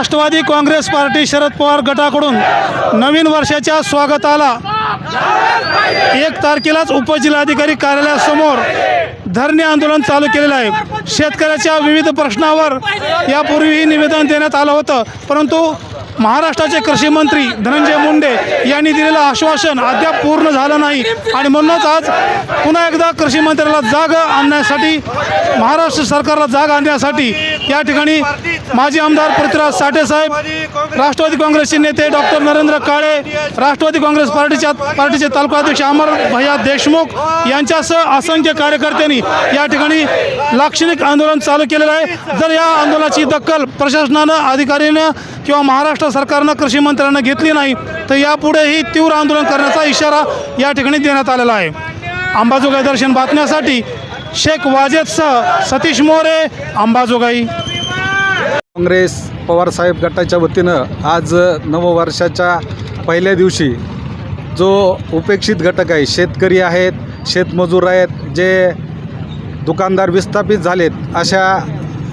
Rashtrawadi Congress party Sharad Pawar गटाकडून नवीन वर्षाच्या स्वागताला एक तारखेलाच उपजिल्हाधिकारी कार्यालयासमोर धरणे आंदोलन चालू केलेलं आहे. शेतकऱ्याच्या विविध प्रश्नावर यापूर्वीही निवेदन देण्यात आलं होतं. परंतु महाराष्ट्राचे कृषी मंत्री धनंजय मुंडे यांनी दिलेलं आश्वासन अद्याप पूर्ण झालं नाही. आणि म्हणूनच आज पुन्हा एकदा कृषी मंत्र्याला जाग आणण्यासाठी महाराष्ट्र सरकारला जाग आणण्यासाठी या ठिकाणी माजी आमदार पृथ्वीराज साठे साहेब राष्ट्रवादी काँग्रेसचे नेते डॉक्टर नरेंद्र काळे राष्ट्रवादी काँग्रेस पार्टीच्या पार्टीचे तालुका अध्यक्ष अमर भैया देशमुख यांच्यासह असंख्य कार्यकर्त्यांनी या ठिकाणी लाक्षणिक आंदोलन चालू केलेलं आहे. जर या आंदोलनाची दखल प्रशासनानं अधिकाऱ्यानं किंवा महाराष्ट्र सरकारनं कृषी मंत्र्यांना घेतली नाही तर यापुढेही तीव्र आंदोलन करण्याचा इशारा या ठिकाणी देण्यात आलेला आहे. अंबाजोगाई दर्शन बातम्यासाठी शेख वाजेदसह सतीश मोरे अंबाजोगाई. काँग्रेस पवारसाहेब गटाच्या वतीनं आज नववर्षाच्या पहिल्या दिवशी जो उपेक्षित घटक आहे शेतकरी आहेत शेतमजूर आहेत जे दुकानदार विस्थापित झालेत अशा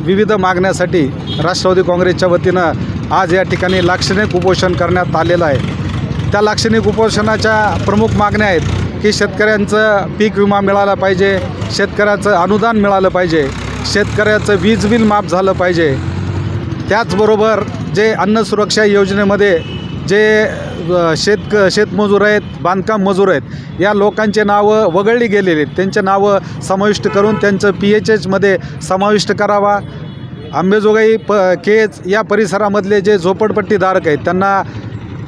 विविध मागण्यासाठी राष्ट्रवादी काँग्रेसच्या वतीनं आज या ठिकाणी लाक्षणिक उपोषण करण्यात आलेलं आहे. त्या लाक्षणिक उपोषणाच्या प्रमुख मागण्या आहेत की शेतकऱ्यांचं पीक विमा मिळाला पाहिजे शेतकऱ्याचं अनुदान मिळालं पाहिजे शेतकऱ्याचं वीज बिल माफ झालं पाहिजे. त्याचबरोबर जे अन्न सुरक्षा योजनेमध्ये जे शेतक शेतमजूर आहेत बांधकाम मजूर आहेत या लोकांचे नावं वगळली गेलेली आहेत. त्यांचे नावं समाविष्ट करून त्यांचं पी एच एचमध्ये समाविष्ट करावा. आंबेजोगाई प केज या परिसरामधले जे झोपडपट्टीधारक आहेत त्यांना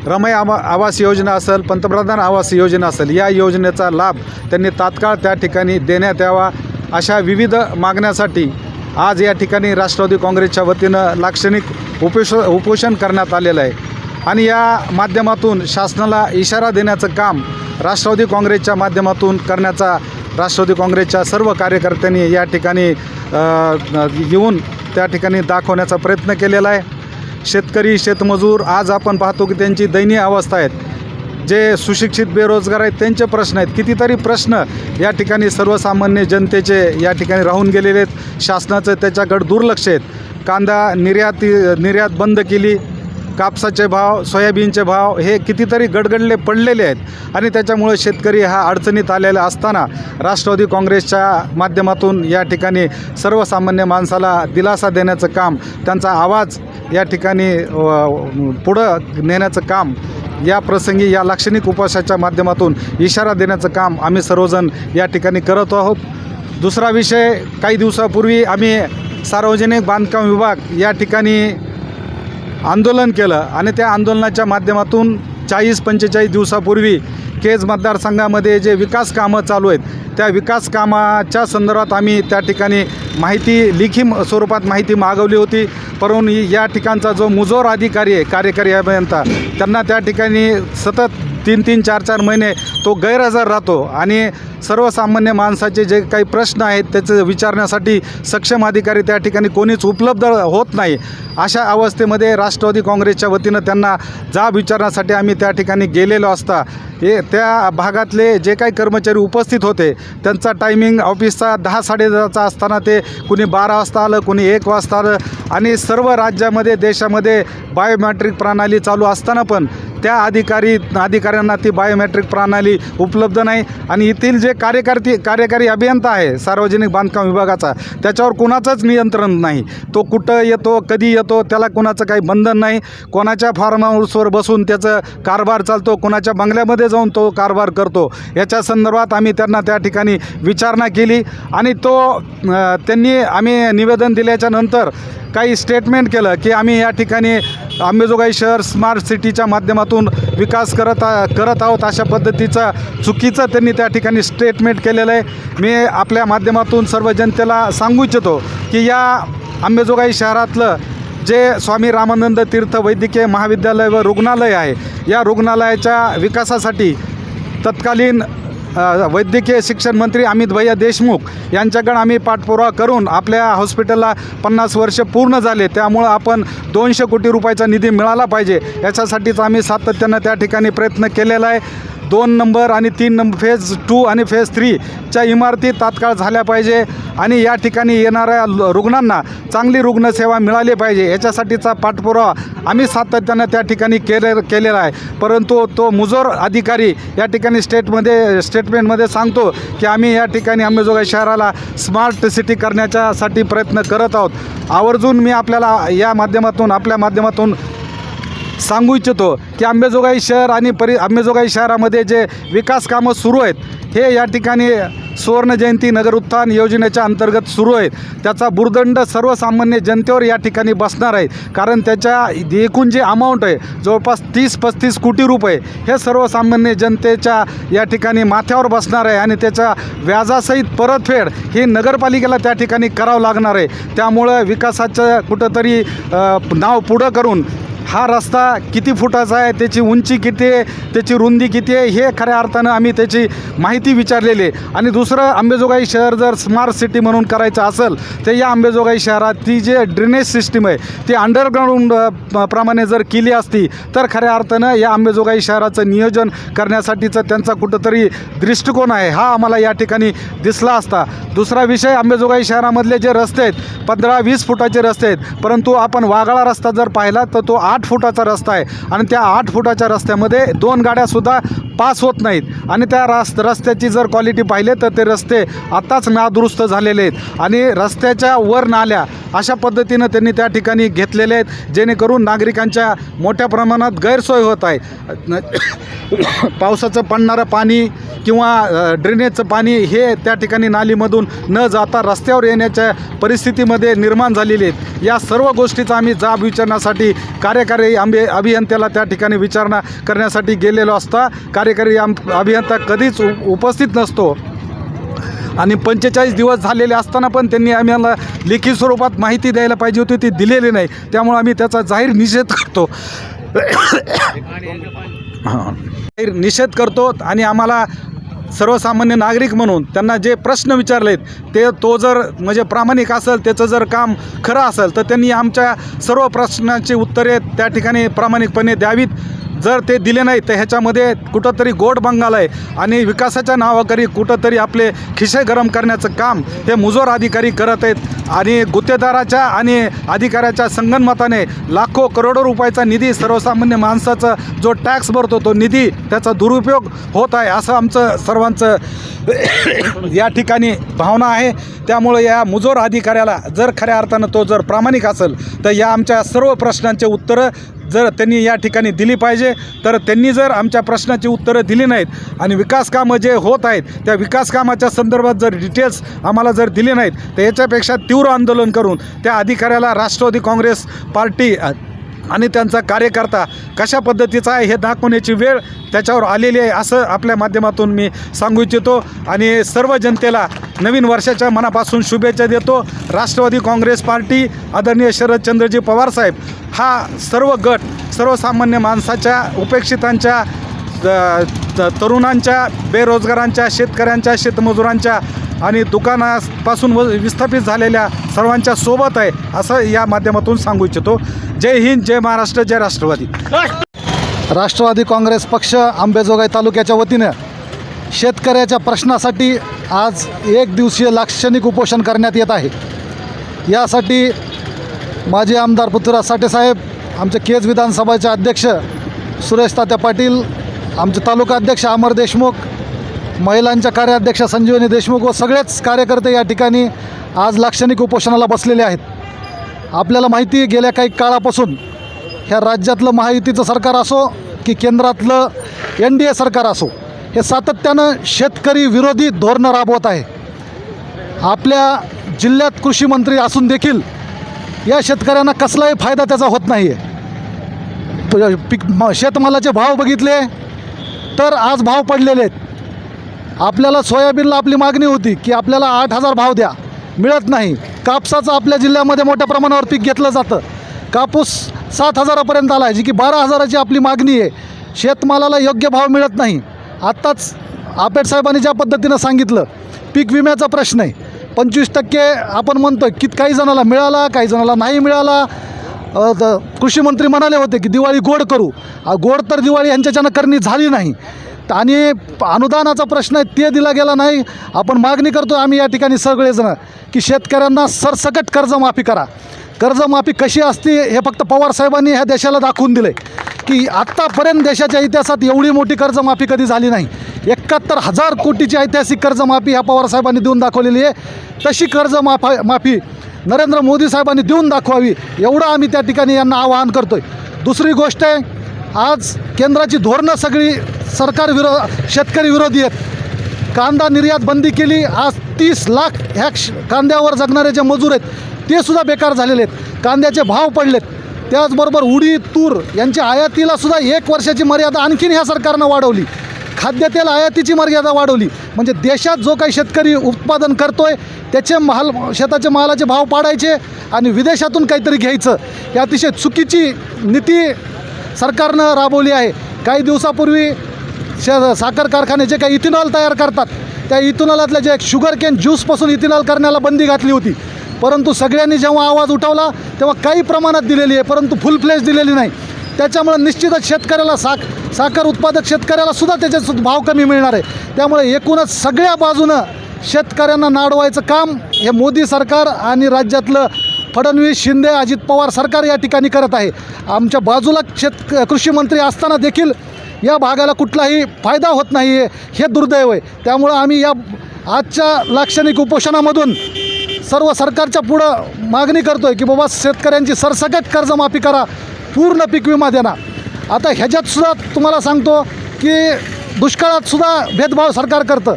रमय आवा आवास योजना असेल पंतप्रधान आवास योजना असेल या योजनेचा लाभ त्यांनी तात्काळ त्या ठिकाणी देण्यात यावा. अशा विविध मागण्यासाठी आज या ठिकाणी राष्ट्रवादी काँग्रेसच्या वतीनं लाक्षणिक उपोष उपोषण करण्यात आलेलं आहे. आणि या माध्यमातून शासनाला इशारा देण्याचं काम राष्ट्रवादी काँग्रेसच्या माध्यमातून करण्याचा राष्ट्रवादी काँग्रेसच्या सर्व कार्यकर्त्यांनी या ठिकाणी येऊन त्या ठिकाणी दाखवण्याचा प्रयत्न केलेला आहे. शेतकरी शेतमजूर आज आपण पाहतो की त्यांची दयनीय अवस्था आहेत. जे सुशिक्षित बेरोजगार आहेत त्यांचे प्रश्न आहेत. कितीतरी प्रश्न या ठिकाणी सर्वसामान्य जनतेचे या ठिकाणी राहून गेलेले आहेत. शासनाचं त्याच्याकडे दुर्लक्ष आहेत कांदा निर्याती निर्यात बंद केली. कापसाचे भाव सोयाबीनचे भाव हे कितीतरी गडगडले पडलेले आहेत. आणि त्याच्यामुळे शेतकरी हा अडचणीत आलेला असताना राष्ट्रवादी काँग्रेसच्या माध्यमातून या ठिकाणी सर्वसामान्य माणसाला दिलासा देण्याचं काम त्यांचा आवाज या ठिकाणी पुढं नेण्याचं काम या प्रसंगी या लाक्षणिक उपवासाच्या माध्यमातून इशारा देण्याचं काम आम्ही सर्वजण या ठिकाणी करत आहोत. दुसरा विषय काही दिवसापूर्वी आम्ही सार्वजनिक बांधकाम विभाग या ठिकाणी आंदोलन केलं आणि त्या आंदोलनाच्या माध्यमातून चाळीस पंचेचाळीस दिवसापूर्वी केज मतदारसंघामध्ये जे विकास कामं चालू आहेत त्या विकास कामाच्या संदर्भात आम्ही त्या ठिकाणी माहिती लिखी स्वरूपात माहिती मागवली होती. परंतु या ठिकाणचा जो मुजोर अधिकारी आहे कार्यकारी अभियंता त्यांना त्या ठिकाणी सतत तीन तीन चार चार महिने तो गैरहजर राहतो. आणि सर्वसामान्य माणसाचे जे काही प्रश्न आहेत त्याचं विचारण्यासाठी सक्षम अधिकारी त्या ठिकाणी कोणीच उपलब्ध होत नाही. अशा अवस्थेमध्ये राष्ट्रवादी काँग्रेसच्या वतीनं त्यांना जाब विचारण्यासाठी आम्ही त्या ठिकाणी गेलेलो असता. हे त्या भागातले जे काही कर्मचारी उपस्थित होते त्यांचा टायमिंग ऑफिसचा दहा साडेदहाचा असताना ते कुणी बारा वाजता आलं कुणी एक वाजता आलं. आणि सर्व राज्यामध्ये देशामध्ये बायोमॅट्रिक प्रणाली चालू असताना पण त्या अधिकारी अधिकाऱ्यांना ती बायोमेट्रिक प्रणाली उपलब्ध नाही. आणि येथील जे कार्यकर्ती कार्यकारी अभियंता आहे सार्वजनिक बांधकाम विभागाचा त्याच्यावर कुणाचंच नियंत्रण नाही. तो कुठं येतो कधी येतो त्याला कुणाचं काही बंधन नाही. कोणाच्या फार्म हाऊसवर बसून त्याचं कारभार चालतो कोणाच्या बंगल्यामध्ये जाऊन तो कारभार करतो. याच्या संदर्भात आम्ही त्यांना त्या ठिकाणी विचारणा केली आणि तो त्यांनी आम्ही निवेदन दिल्याच्या नंतर काही स्टेटमेंट केलं की आम्ही या ठिकाणी अंबेजोगाई शहर स्मार्ट सिटीच्या माध्यमातून विकास करत आ- करत आहोत अशा पद्धतीचा चुकीचं त्यांनी त्या ठिकाणी स्टेटमेंट केलेलं आहे. मी आपल्या माध्यमातून सर्व जनतेला सांगू इच्छितो की या अंबेजोगाई शहरातलं जे स्वामी रामानंद तीर्थ वैद्यकीय महाविद्यालय व रुग्णालय आहे या रुग्णालयाच्या विकासासाठी तत्कालीन वैद्यकीय शिक्षण मंत्री अमित भैया देशमुख यांच्याकडे आम्ही पाठपुरावा करून आपल्या हॉस्पिटलला पन्नास वर्ष पूर्ण झाले. त्यामुळं आपण दोनशे कोटी रुपयाचा निधी मिळाला पाहिजे. याच्यासाठीच आम्ही सातत्यानं त्या ठिकाणी प्रयत्न केलेला आहे. दोन नंबर आणि तीन नंबर फेज टू आणि फेज थ्रीच्या इमारती तात्काळ झाल्या पाहिजे आणि या ठिकाणी येणाऱ्या ल- रुग्णांना चांगली रुग्णसेवा मिळाली पाहिजे. याच्यासाठीचा पाठपुरावा आम्ही सातत्यानं त्या ठिकाणी केले केलेला आहे. परंतु तो मुजोर अधिकारी या ठिकाणी स्टेटमध्ये स्टेटमेंटमध्ये सांगतो की आम्ही या ठिकाणी अंबेजोगाई शहराला स्मार्ट सिटी करण्याच्यासाठी प्रयत्न करत आहोत. आवर्जून मी आपल्याला या माध्यमातून आपल्या माध्यमातून सांगू इच्छितो की आंबेजोगाई शहर आणि परि आंबेजोगाई शहरामध्ये जे विकास कामं सुरू आहेत हे या ठिकाणी सुवर्ण जयंती नगर उत्थान योजनेच्या अंतर्गत सुरू आहेत. त्याचा बुर्दंड सर्वसामान्य जनतेवर या ठिकाणी बसणार आहे कारण त्याच्या एकूण जे अमाऊंट आहे जवळपास तीस पस्तीस कोटी रुपये हे सर्वसामान्य जनतेच्या या ठिकाणी माथ्यावर बसणार आहे आणि त्याच्या व्याजासहित परतफेड ही नगरपालिकेला त्या ठिकाणी करावं लागणार आहे. त्यामुळं विकासाचं कुठंतरी नाव पुढं करून हा रस्ता किती फुटाचा आहे त्याची उंची किती आहे त्याची रुंदी किती आहे हे खऱ्या अर्थानं आम्ही त्याची माहिती विचारलेली आहे. आणि दुसरं आंबेजोगाई शहर जर स्मार्ट सिटी म्हणून करायचं असेल तर या आंबेजोगाई शहरात ती जे ड्रेनेज सिस्टीम आहे ती अंडरग्राऊंड प्रमाणे जर केली असती तर खऱ्या अर्थानं या आंबेजोगाई शहराचं नियोजन करण्यासाठीचं त्यांचा कुठंतरी दृष्टिकोन आहे हा आम्हाला या ठिकाणी दिसला असता. दुसरा विषय आंबेजोगाई शहरामधले जे रस्ते आहेत पंधरा वीस फुटाचे रस्ते आहेत परंतु आपण वागळा रस्ता जर पाहिला तर तो आठ फुटाचा रस्ता आहे. आणि त्या आठ फुटाच्या रस्त्यामध्ये दोन गाड्यासुद्धा पास होत नाहीत. आणि त्या रस रस्त्याची जर क्वालिटी पाहिले तर ते रस्ते आत्ताच नादुरुस्त झालेले आहेत. आणि रस्त्याच्या वर नाल्या अशा पद्धतीनं त्यांनी त्या ठिकाणी घेतलेले आहेत जेणेकरून नागरिकांच्या मोठ्या प्रमाणात गैरसोय होत आहे. पावसाचं पडणारं पाणी किंवा ड्रेनेजचं पाणी हे त्या ठिकाणी नालीमधून न जाता रस्त्यावर येण्याच्या परिस्थितीमध्ये निर्माण झालेली आहेत. या सर्व गोष्टीचा आम्ही जाब विचारण्यासाठी कार्यकारी आंबे अभियंत्याला त्या ठिकाणी विचारणा करण्यासाठी गेलेलो असता कार्य कार्यकारी आम अभियंता कधीच उपस्थित नसतो. आणि पंचेचाळीस दिवस झालेले असताना पण त्यांनी आम्हाला लेखी स्वरूपात माहिती द्यायला पाहिजे होती ती दिलेली नाही. त्यामुळे आम्ही त्याचा जाहीर निषेध करतो. जाहीर निषेध करतो आणि आम्हाला सर्वसामान्य नागरिक म्हणून त्यांना जे प्रश्न विचारलेत ते तो जर म्हणजे प्रामाणिक असेल त्याचं जर काम खरं असेल तर त्यांनी आमच्या सर्व प्रश्नांची उत्तरे त्या ठिकाणी प्रामाणिकपणे द्यावीत. जर ते दिले नाही तर ह्याच्यामध्ये कुठंतरी गोड बंगाल आहे. आणि विकासाच्या नावाकरी कुठंतरी आपले खिसे गरम करण्याचं काम हे मुजोर अधिकारी करत आहेत. आणि गुत्तेदाराच्या आणि अधिकाऱ्याच्या संगनमताने लाखो करोडो रुपयाचा निधी सर्वसामान्य माणसाचा जो टॅक्स भरतो तो निधी त्याचा दुरुपयोग होत आहे असं आमचं सर्वांचं या ठिकाणी भावना आहे. त्यामुळे या मुजोर अधिकाऱ्याला जर खऱ्या अर्थानं तो जर प्रामाणिक असेल तर या आमच्या सर्व प्रश्नांचे उत्तरं जर त्यांनी या ठिकाणी दिली पाहिजे तर त्यांनी जर आमच्या प्रश्नाची उत्तरं दिली नाहीत आणि विकास कामं जे होत आहेत त्या विकास कामाच्या संदर्भात जर डिटेल्स आम्हाला जर दिले नाहीत तर याच्यापेक्षा तीव्र आंदोलन करून त्या अधिकाऱ्याला राष्ट्रवादी काँग्रेस पार्टी आणि त्यांचा कार्यकर्ता कशा पद्धतीचा आहे हे दाखवण्याची वेळ त्याच्यावर आलेली आहे असं आपल्या माध्यमातून मी सांगू इच्छितो. आणि सर्व जनतेला नवीन वर्षाच्या मनापासून शुभेच्छा देतो. राष्ट्रवादी काँग्रेस पार्टी आदरणीय शरदचंद्रजी पवारसाहेब हा सर्व गट सर्वसामान्य माणसाच्या उपेक्षितांच्या त- तरुणांच्या बेरोजगारांच्या शेतकऱ्यांच्या शेतमजुरांच्या आणि दुकानापासून व विस्थापित झालेल्या सर्वांच्या सोबत आहे असं या माध्यमातून सांगू इच्छितो. जय हिंद जय महाराष्ट्र जय राष्ट्रवादी. राष्ट्रवादी काँग्रेस पक्ष आंबेजोगाई तालुक्याच्या वतीनं शेतकऱ्याच्या प्रश्नासाठी आज एक दिवसीय लाक्षणिक उपोषण करण्यात येत आहे. यासाठी माजी आमदार पृथ्वीराज साठेसाहेब आमचे केज विधानसभाचे अध्यक्ष सुरेश तात्या पाटील आमचे तालुका अध्यक्ष अमर देशमुख महिलांच्या कार्याध्यक्ष संजीवनी देशमुख व सगळेच कार्यकर्ते या ठिकाणी आज लाक्षणिक उपोषणाला बसलेले आहेत. आपल्याला माहिती आहे गेल्या काही काळापासून ह्या राज्यातलं महायुतीचं सरकार असो की केंद्रातलं एन डी ए सरकार असो हे सातत्यानं शेतकरी विरोधी धोरणं राबवत आहे. आपल्या जिल्ह्यात कृषी मंत्री असून देखील या शेतकऱ्यांना कसलाही फायदा त्याचा होत नाही आहे पिक पीक म- शेतमालाचे भाव बघितले तर आज भाव पडलेले आहेत. आपल्याला सोयाबीनला आपली मागणी होती की आपल्याला आठ हजार भाव द्या. मिळत नाही. कापसाचं आपल्या जिल्ह्यामध्ये मोठ्या प्रमाणावर पीक घेतलं जातं. कापूस सात हजारापर्यंत आला आहे जी की बारा हजाराची आपली मागणी आहे. शेतमालाला योग्य भाव मिळत नाही. आत्ताच आपेट साहेबांनी ज्या पद्धतीनं सांगितलं पीक विम्याचा प्रश्न आहे. पंचवीस टक्के आपण म्हणतो की काही जणाला मिळाला काही जणाला नाही मिळाला. कृषी मंत्री म्हणाले होते की दिवाळी गोड करू. गोड तर दिवाळी यांच्याच्यानं करणी झाली नाही. आणि अनुदानाचा प्रश्न आहे ते दिला गेला नाही. आपण मागणी करतो आम्ही या ठिकाणी सगळेजण की शेतकऱ्यांना सरसकट कर्जमाफी करा. कर्जमाफी कशी असते हे फक्त पवारसाहेबांनी ह्या देशाला दाखवून दिलं की आत्तापर्यंत देशाच्या इतिहासात एवढी मोठी कर्जमाफी कधी झाली नाही. एकाहत्तर हजार कोटीची ऐतिहासिक कर्जमाफी ह्या पवारसाहेबांनी देऊन दाखवलेली आहे. तशी कर्जमाफा माफी नरेंद्र मोदी साहेबांनी देऊन दाखवावी एवढं आम्ही त्या ठिकाणी यांना आवाहन करतो आहे दुसरी गोष्ट आहे आज केंद्राची धोरणं सगळी सरकार विरो शेतकरी विरोधी आहेत. कांदा निर्यात बंदी केली आज तीस लाख ह्या कांद्यावर जगणारे जे मजूर आहेत ते सुद्धा बेकार झालेले आहेत. कांद्याचे भाव पडलेत. त्याचबरोबर उडीद तूर यांच्या आयातीला सुद्धा एक वर्षाची मर्यादा आणखीन ह्या सरकारनं वाढवली. खाद्यतेल आयातीची मर्यादा वाढवली. म्हणजे देशात जो काही शेतकरी उत्पादन करतोय त्याचे माल शेताचे मालाचे भाव पाडायचे आणि विदेशातून काहीतरी घ्यायचं. ही अतिशय चुकीची नीती सरकारनं राबवली आहे. काही दिवसापूर्वी श साखर कारखाने जे काही इथेनॉल तयार करतात त्या इथेनॉलातल्या जे शुगर कॅन ज्यूसपासून इथेनॉल करण्याला बंदी घातली होती. परंतु सगळ्यांनी जेव्हा आवाज उठवला तेव्हा काही प्रमाणात दिलेली आहे परंतु फुल फ्लेज दिलेली नाही. त्याच्यामुळं निश्चितच शेतकऱ्याला साख साखर उत्पादक शेतकऱ्याला सुद्धा त्याचे भाव कमी मिळणार आहे. त्यामुळे एकूणच सगळ्या बाजूनं शेतकऱ्यांना नाडवायचं काम हे मोदी सरकार आणि राज्यातलं फडणवीस शिंदे अजित पवार सरकार या ठिकाणी करत आहे. आमच्या बाजूला शेत कृषी मंत्री असताना देखील या भागाला कुठलाही फायदा होत नाही आहे हे दुर्दैव आहे. त्यामुळं आम्ही या आजच्या लाक्षणिक उपोषणामधून सर्व सरकारच्या पुढं मागणी करतो आहे की बाबा शेतकऱ्यांची सरसकट कर्जमाफी करा पूर्ण पीक विमा देणार. आता ह्याच्यातसुद्धा तुम्हाला सांगतो की दुष्काळातसुद्धा भेदभाव सरकार करतं.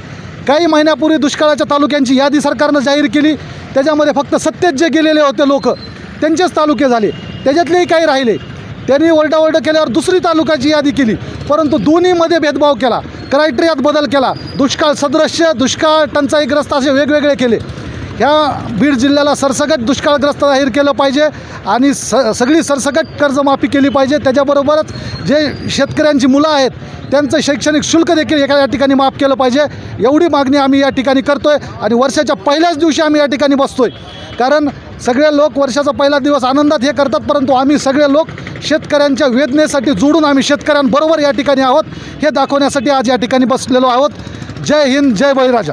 काही महिन्यापूर्वी दुष्काळाच्या तालुक्यांची यादी सरकारनं जाहीर केली. त्याच्यामध्ये फक्त सत्तेत जे गेलेले होते लोक त्यांचेच तालुके झाले. त्याच्यातलेही काही राहिले. त्यांनी ओरडाओरडं केल्यावर दुसरी तालुक्याची यादी केली. परंतु दोन्हीमध्ये भेदभाव केला. क्रायटेरियात बदल केला. दुष्काळ सदृश्य दुष्काळ टंचाईग्रस्त असे वेगवेगळे केले. ह्या बीड जिल्ह्याला सरसकट दुष्काळग्रस्त जाहीर केलं पाहिजे आणि स सगळी सरसकट कर्जमाफी केली पाहिजे. त्याच्याबरोबरच जे शेतकऱ्यांची मुलं आहेत त्यांचं शैक्षणिक शुल्क देखील एका या ठिकाणी माफ केलं पाहिजे. एवढी मागणी आम्ही या ठिकाणी करतो आहे आणि वर्षाच्या पहिल्याच दिवशी आम्ही या ठिकाणी बसतो आहे कारण सगळे लोक वर्षाचा पहिला दिवस आनंदात हे करतात परंतु आम्ही सगळे लोक शेतकऱ्यांच्या वेदनेसाठी जोडून आम्ही शेतकऱ्यांबरोबर या ठिकाणी आहोत हे दाखवण्यासाठी आज या ठिकाणी बसलेलो आहोत. जय हिंद जय बळीराजा.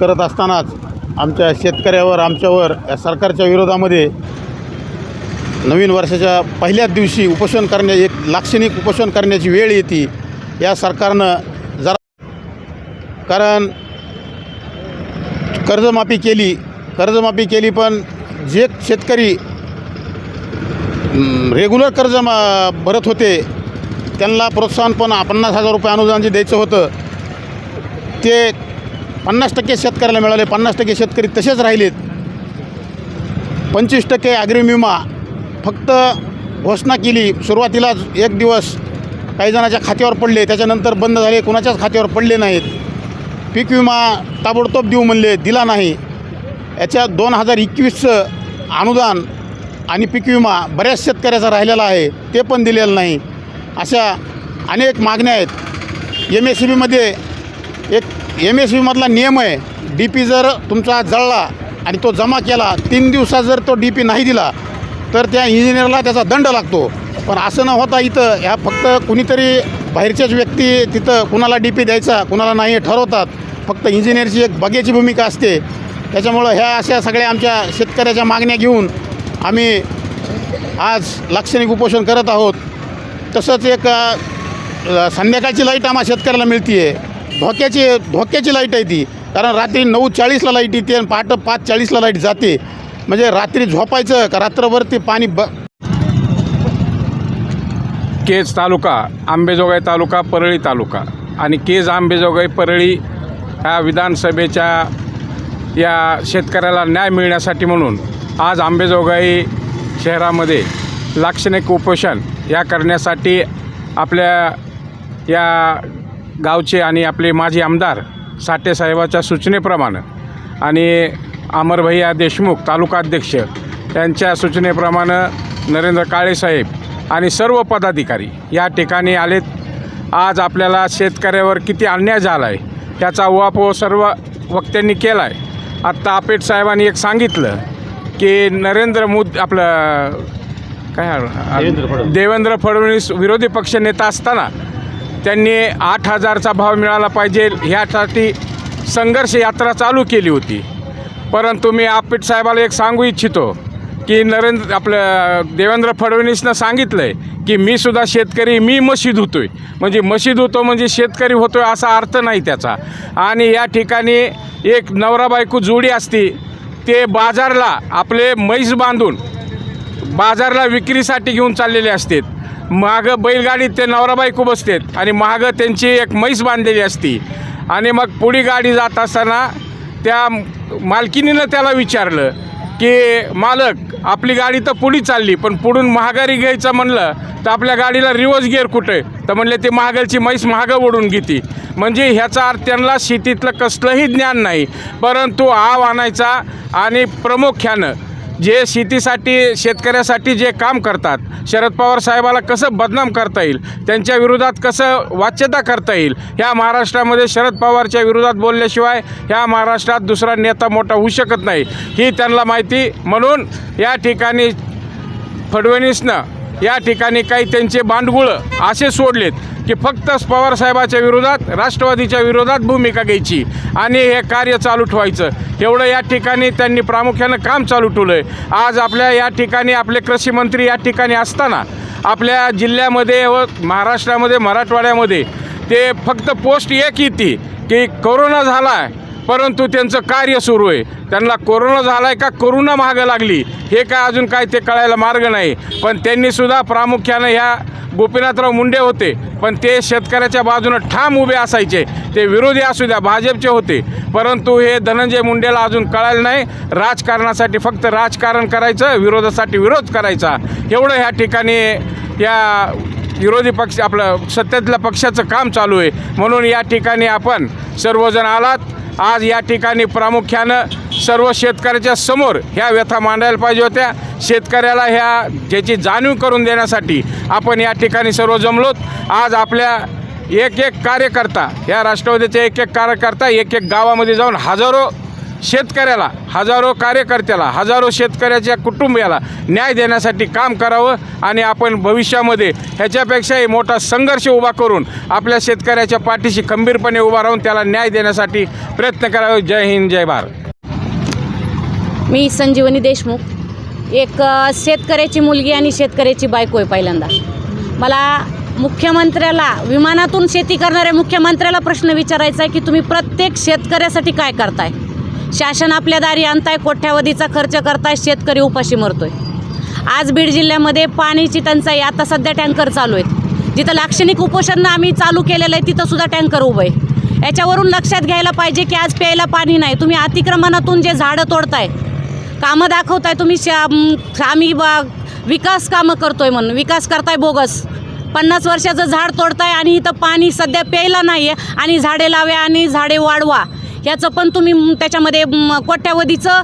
करत असतानाच आमच्या शेतकऱ्यावर आमच्यावर या सरकारच्या विरोधामध्ये नवीन वर्षाच्या पहिल्याच दिवशी उपोषण करण्या एक लाक्षणिक उपोषण करण्याची वेळ येते. या सरकारनं जरा कारण कर्जमाफी केली कर्जमाफी केली पण जे शेतकरी रेग्युलर कर्ज मा भरत होते त्यांना प्रोत्साहन पण पन्नास हजार रुपये अनुदान जे द्यायचं होतं ते पन्नास टक्के शेतकऱ्याला मिळाले पन्नास टक्के शेतकरी तसेच राहिलेत. पंचवीस टक्के अग्रिम विमा फक्त घोषणा केली. सुरुवातीलाच एक दिवस काही जणाच्या खात्यावर पडले त्याच्यानंतर बंद झाले कुणाच्याच खात्यावर पडले नाहीत. पीक विमा ताबडतोब देऊ म्हणले दिला नाही. याच्यात दोन हजार एकवीसचं अनुदान आणि पीक विमा बऱ्याच शेतकऱ्याचा राहिलेला आहे ते पण दिलेलं नाही. अशा अनेक मागण्या आहेत. एम एस सी बीमध्ये एक एम एस बीमधला नियम आहे डी पी जर तुमचा जळला आणि तो जमा केला तीन दिवसात जर तो डी पी नाही दिला तर त्या इंजिनियरला त्याचा दंड लागतो. पण असं न होता इथं ह्या फक्त कुणीतरी बाहेरच्याच व्यक्ती तिथं कुणाला डी पी द्यायचा कुणाला नाही ठरवतात. फक्त इंजिनियरची एक बगेची भूमिका असते. त्याच्यामुळं ह्या अशा सगळ्या आमच्या शेतकऱ्याच्या मागण्या घेऊन आम्ही आज लाक्षणिक उपोषण करत आहोत. तसंच एक संध्याकाळची लाइट आम्हा शेतकऱ्याला मिळते आहे धोक्याची धोक्याची लाइट आहे ती. कारण रात्री नऊ चाळीसला लाइट येते आणि पहाटे पाच चाळीसला लाइट जाते. म्हणजे रात्री झोपायचं का रात्रभर ते पाणी ब केज तालुका आंबेजोगाई तालुका परळी तालुका. आणि केज आंबेजोगाई परळी ह्या विधानसभेच्या या शेतकऱ्याला न्याय मिळण्यासाठी म्हणून आज आंबेजोगाई शहरामध्ये लाक्षणिक उपोषण या करण्यासाठी आपल्या या गावचे आणि आपले माजी आमदार साठे साहेबाच्या सूचनेप्रमाणे आणि अमरभैया देशमुख तालुका अध्यक्ष यांच्या सूचनेप्रमाणे नरेंद्र काळेसाहेब आणि सर्व पदाधिकारी या ठिकाणी आलेत. आज आपल्याला शेतकऱ्यावर किती अन्याय झाला आहे त्याचा उहापोह सर्व वक्त्यांनी केला आहे आत्ता आपेट साहेबांनी एक सांगितलं की नरेंद्र मोदी आपलं काय देवेंद्र फडणवीस विरोधी पक्ष नेता असताना त्यांनी आठ हजारचा भाव मिळाला पाहिजे. ह्यासाठी संघर्ष यात्रा चालू केली होती. परंतु मी आपिट साहेबाला एक सांगू इच्छितो की नरेंद्र आपलं देवेंद्र फडणवीसनं सांगितलं आहे की मी सुद्धा शेतकरी मी मशीद होतोय. म्हणजे मशीद होतो म्हणजे शेतकरी होतोय असा अर्थ नाही त्याचा. आणि या ठिकाणी एक नवरा बायको जोडी असती ते बाजारला आपले म्हैस बांधून बाजारला विक्रीसाठी घेऊन चाललेले असतात. मागं बैलगाडीत ते नवरा बायको बसतात आणि मागं त्यांची एक म्हैस बांधलेली असती. आणि मग पुढी गाडी जात असताना त्या मालकिनीनं त्याला विचारलं की मालक आपली गाडी तर पुढी चालली पण पुढून महागारी घ्यायचं म्हणलं तर आपल्या गाडीला रिवर्स गिअर कुठे तर म्हणले ते महागालची म्हैस महागं ओढून घेते. म्हणजे ह्याचा अर्थ त्यांना शेतीतलं कसलंही ज्ञान नाही परंतु आव आणायचा आणि प्रामुख्यानं जे शेतीसाठी शेतकऱ्यासाठी जे काम करतात शरद पवार साहेबाला कसं बदनाम करता येईल त्यांच्या विरोधात कसं वाच्यता करता येईल ह्या महाराष्ट्रामध्ये शरद पवारच्या विरोधात बोलल्याशिवाय ह्या महाराष्ट्रात दुसरा नेता मोठा होऊ शकत नाही. ही त्यांना माहिती म्हणून या ठिकाणी फडणवीसनं या ठिकाणी काही त्यांचे बांडगुळं असे सोडलेत की फक्त पवारसाहेबाच्या विरोधात राष्ट्रवादीच्या विरोधात भूमिका घ्यायची आणि हे कार्य चालू ठेवायचं. एवढं या ठिकाणी त्यांनी प्रामुख्यानं काम चालू ठेवलं आहे आज आपल्या या ठिकाणी आपले कृषी मंत्री या ठिकाणी असताना आपल्या जिल्ह्यामध्ये व महाराष्ट्रामध्ये मराठवाड्यामध्ये ते फक्त पोस्ट एक येते की कोरोना झाला आहे परंतु त्यांचं कार्य सुरू आहे. त्यांना कोरोना झाला आहे का कोरोना मागं लागली हे काय अजून काय ते कळायला मार्ग नाही. पण त्यांनीसुद्धा प्रामुख्यानं ह्या गोपीनाथराव मुंडे होते पण ते शेतकऱ्याच्या बाजूनं ठाम उभे असायचे. ते विरोधी असू द्या भाजपचे होते. परंतु हे धनंजय मुंडेला अजून कळायला नाही. राजकारणासाठी फक्त राजकारण करायचं विरोधासाठी विरोध करायचा. एवढं ह्या ठिकाणी या विरोधी पक्ष आपलं सत्तेतल्या पक्षाचं काम चालू आहे. म्हणून या ठिकाणी आपण सर्वजण आलात. आज या ठिकाणी प्रामुख्यानं सर्व शेतकऱ्याच्या समोर ह्या व्यथा मांडायला पाहिजे होत्या. शेतकऱ्याला ह्या ज्याची जाणीव करून देण्यासाठी आपण या ठिकाणी सर्व जमलोत. आज आपल्या एक एक कार्यकर्ता या राष्ट्रवादीचे एक एक कार्यकर्ता एक एक गावामध्ये जाऊन हजारो शेतकऱ्याला हजारो कार्यकर्त्याला हजारो शेतकऱ्याच्या कुटुंबियाला न्याय देण्यासाठी काम करावं आणि आपण भविष्यामध्ये ह्याच्यापेक्षाही मोठा संघर्ष उभा करून आपल्या शेतकऱ्याच्या पाठीशी खंबीरपणे उभा राहून त्याला न्याय देण्यासाठी प्रयत्न करावे. जय हिंद जय भारत. मी संजीवनी देशमुख एक शेतकऱ्याची मुलगी आणि शेतकऱ्याची बायको आहे पहिल्यांदा. मला मुख्यमंत्र्याला विमानातून शेती करणाऱ्या मुख्यमंत्र्याला प्रश्न विचारायचा आहे की तुम्ही प्रत्येक शेतकऱ्यासाठी काय करताय? शासन आपल्या दारी आणताय कोट्यावधीचा खर्च करताय शेतकरी उपाशी मरतोय. आज बीड जिल्ह्यामध्ये पाण्याची टंचाई आता सध्या टँकर चालू आहेत. जिथं लाक्षणिक उपोषण आम्ही चालू केलेलं आहे तिथं सुद्धा टँकर उभं आहे. याच्यावरून लक्षात घ्यायला पाहिजे की आज प्यायला पाणी नाही. तुम्ही अतिक्रमणातून जे झाडं तोडताय कामं दाखवताय तुम्ही शा आम्ही बा विकास कामं करतोय म्हणून. विकास करताय बोगस. पन्नास वर्षाचं झाड तोडताय आणि इथं पाणी सध्या प्यायला नाही आहे आणि झाडे लाव्या आणि झाडे वाढवा. ह्याचं पण तुम्ही त्याच्यामध्ये कोट्यावधीचं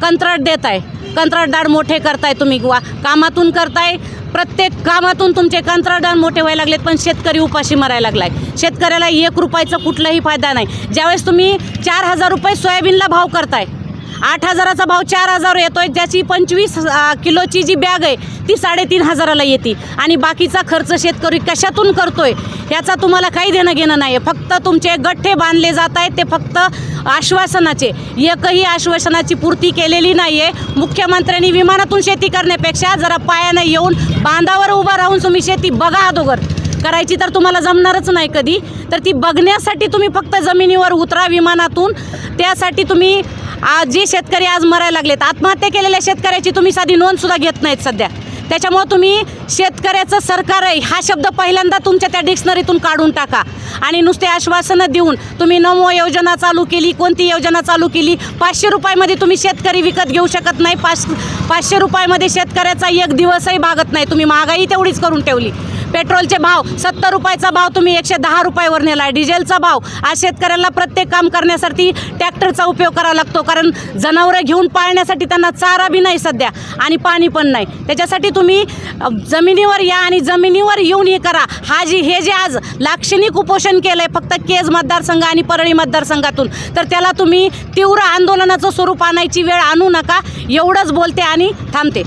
कंत्राट कंत्राट देताय. कंत्राटदार मोठे करताय तुम्ही. वा कामातून करताय. प्रत्येक कामातून तुमचे कंत्राटदार मोठे व्हायला लागलेत पण शेतकरी उपाशी मरायला लागलाय. शेतकऱ्याला एक रुपयाचा कुठलाही फायदा नाही. ज्यावेळेस तुम्ही चार हजार रुपये सोयाबीनला भाव करताय आठ हजाराचा भाव चार हजार येतोय. ज्याची पंचवीस किलोची जी बॅग आहे ती साडेतीन हजाराला येते. आणि बाकीचा खर्च शेतकरी कशातून करतोय याचा तुम्हाला काही देणं घेणं नाही आहे फक्त तुमचे गठ्ठे बांधले जात आहेत ते फक्त आश्वासनाचे. एकही आश्वासनाची पूर्ती केलेली नाही आहे मुख्यमंत्र्यांनी विमानातून शेती करण्यापेक्षा जरा पायानं येऊन बांधावर उभा राहून तुम्ही शेती बघा अगोदर. करायची तर तुम्हाला जमणारच नाही कधी. तर ती बघण्यासाठी तुम्ही फक्त जमिनीवर उतरा विमानातून. त्यासाठी तुम्ही आज जे शेतकरी आज मरायला लागलेत आत्महत्या केलेल्या शेतकऱ्याची तुम्ही साधी नोंदसुद्धा घेत नाहीत सध्या. त्याच्यामुळं तुम्ही शेतकऱ्याचं सरकार आहे हा शब्द पहिल्यांदा तुमच्या त्या डिक्शनरीतून काढून टाका. आणि नुसते आश्वासनं देऊन तुम्ही नमो योजना चालू केली कोणती योजना चालू केली पाचशे रुपयामध्ये तुम्ही शेतकरी विकत घेऊ शकत नाही पाच पाचशे रुपयामध्ये शेतकऱ्याचा एक दिवसही भागत नाही तुम्ही महागाई तेवढीच करून ठेवली. पेट्रोलचे भाव सत्तर रुपयाचा भाव तुम्ही एकशे दहा रुपयावर नेला आहे डिझेलचा भाव आज शेतकऱ्याला प्रत्येक काम करण्यासाठी ट्रॅक्टरचा उपयोग करावा लागतो. कारण जनावरं घेऊन पाळण्यासाठी त्यांना चारा बी नाही सध्या आणि पाणी पण नाही. त्याच्यासाठी तुम्ही जमिनीवर या आणि जमिनीवर येऊन हे करा. हा जी हे जे आज लाक्षणिक उपोषण केलं आहे फक्त केज मतदारसंघ आणि परळी मतदारसंघातून तर त्याला तुम्ही तीव्र आंदोलनाचं स्वरूप आणायची वेळ आणू नका. एवढंच बोलते आणि थांबते.